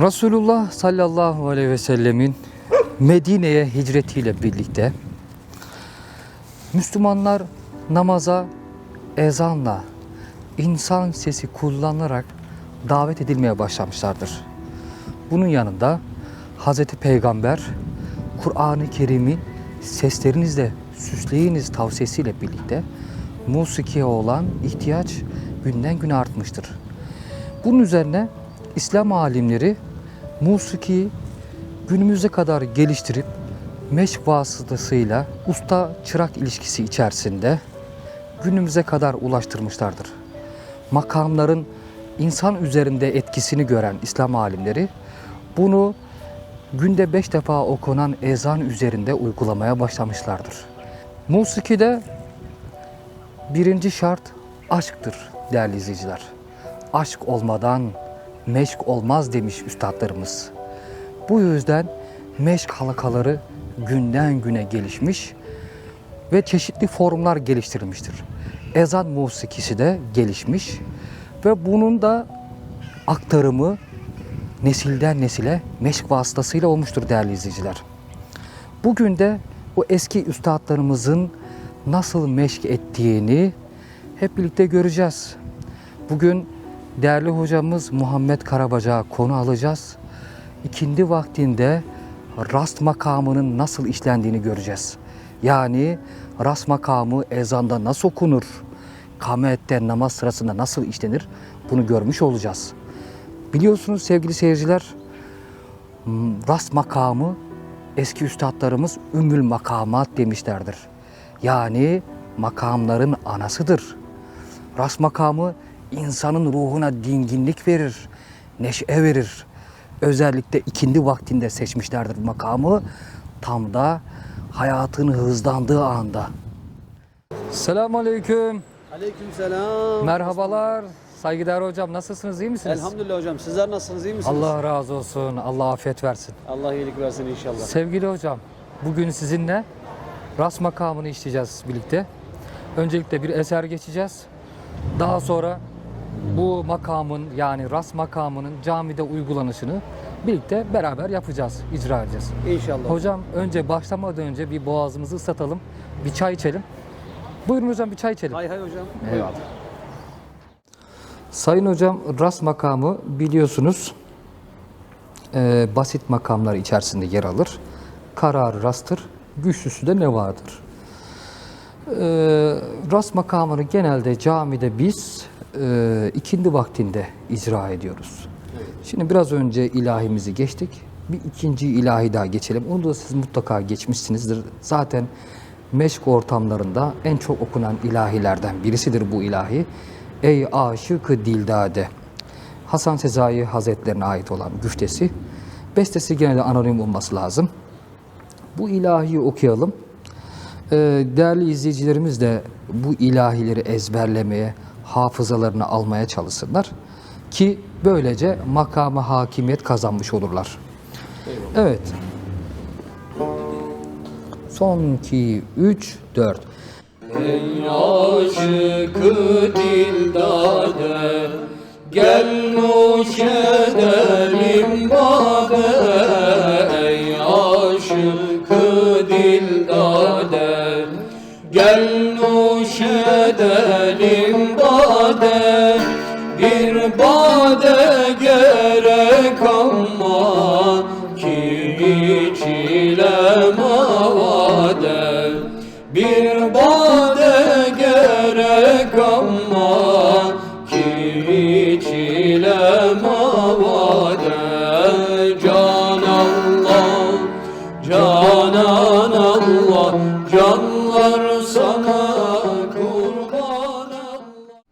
Resulullah sallallahu aleyhi ve sellemin Medine'ye hicretiyle birlikte Müslümanlar namaza ezanla insan sesi kullanılarak davet edilmeye başlamışlardır. Bunun yanında Hz. Peygamber Kur'an-ı Kerim'i seslerinizle süsleyiniz tavsiyesiyle birlikte musikiye olan ihtiyaç günden güne artmıştır. Bunun üzerine İslam alimleri musiki günümüze kadar geliştirip meşk vasıtasıyla usta çırak ilişkisi içerisinde günümüze kadar ulaştırmışlardır. Makamların insan üzerinde etkisini gören İslam alimleri bunu günde beş defa okunan ezan üzerinde uygulamaya başlamışlardır. Musikide birinci şart aşktır değerli izleyiciler. Aşk olmadan meşk olmaz demiş üstadlarımız. Bu yüzden meşk halkaları günden güne gelişmiş ve çeşitli formlar geliştirilmiştir. Ezan musikisi de gelişmiş ve bunun da aktarımı nesilden nesile meşk vasıtasıyla olmuştur değerli izleyiciler. Bugün de o eski üstadlarımızın nasıl meşk ettiğini hep birlikte göreceğiz. Bugün değerli hocamız Muhammed Karabacak'a konu alacağız. İkindi vaktinde rast makamının nasıl işlendiğini göreceğiz. Yani rast makamı ezanda nasıl okunur, kamette namaz sırasında nasıl işlenir bunu görmüş olacağız. Biliyorsunuz sevgili seyirciler, m, rast makamı eski üstadlarımız ümmül makamat demişlerdir. Yani makamların anasıdır. Ras makamı insanın ruhuna dinginlik verir, neşe verir. Özellikle ikindi vaktinde seçmişlerdir bu makamı. Tam da hayatın hızlandığı anda. Selamun Aleyküm. Aleykümselam. Merhabalar. Saygıdeğer hocam nasılsınız iyi misiniz? Elhamdülillah hocam. Sizler nasılsınız? iyi misiniz? Allah razı olsun. Allah afiyet versin. Allah iyilik versin inşallah. Sevgili hocam, bugün sizinle ras makamını işleyeceğiz birlikte. Öncelikle bir eser geçeceğiz. Daha sonra bu makamın yani ras makamının camide uygulanışını birlikte beraber yapacağız, icra edeceğiz. İnşallah. Hocam önce başlamadan önce bir boğazımızı ıslatalım, bir çay içelim. Buyurun hocam bir çay içelim. Hay hay hocam. Evet. Sayın hocam ras makamı biliyorsunuz e, basit makamlar içerisinde yer alır. Kararı rastır, güçlüsü de ne vardır? E, ras makamını genelde camide biz e, ikindi vaktinde icra ediyoruz. Şimdi biraz önce ilahimizi geçtik. Bir ikinci ilahi daha geçelim. Onu da siz mutlaka geçmişsinizdir. Zaten meşk ortamlarında en çok okunan ilahilerden birisidir bu ilahi. Ey aşık dildade. Hasan Sezai Hazretlerine ait olan güftesi. Bestesi gene de anonim olması lazım. Bu ilahiyi okuyalım. Ee, değerli izleyicilerimiz de bu ilahileri ezberlemeye, hafızalarını almaya çalışsınlar. Ki Böylece makama hakimiyet kazanmış olurlar. Evet. Son 2, 3, 4. Aşıkı dildade Gel nuş eyleme vade Allah, canan Allah Canlar sana kurban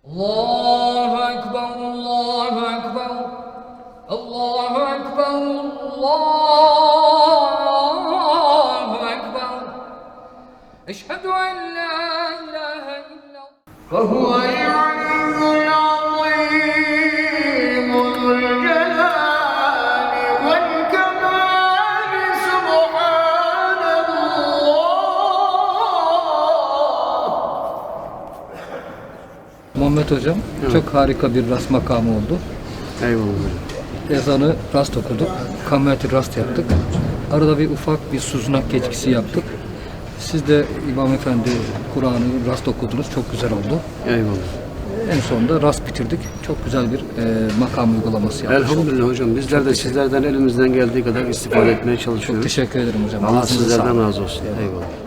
Allah. Ekber, Allah Ekber Allah Ekber, Allah Ekber. Eşhedü la ilahe illallah. Ve huve Muhammed Hocam çok harika bir rast makamı oldu. Eyvallah hocam. Ezanı rast okuduk. Kameti rast yaptık. Arada bir ufak bir suzunak geçkisi yaptık. Siz de İmam Efendi Kur'an'ı rast okudunuz. Çok güzel oldu. Eyvallah. En sonunda rast bitirdik. Çok güzel bir e, makam uygulaması yaptık. Elhamdülillah hocam. Bizler de sizlerden elimizden geldiği kadar istifade etmeye Çok çalışıyoruz. teşekkür ederim hocam. Allah Ağzınıza sizlerden razı olsun. Eyvallah.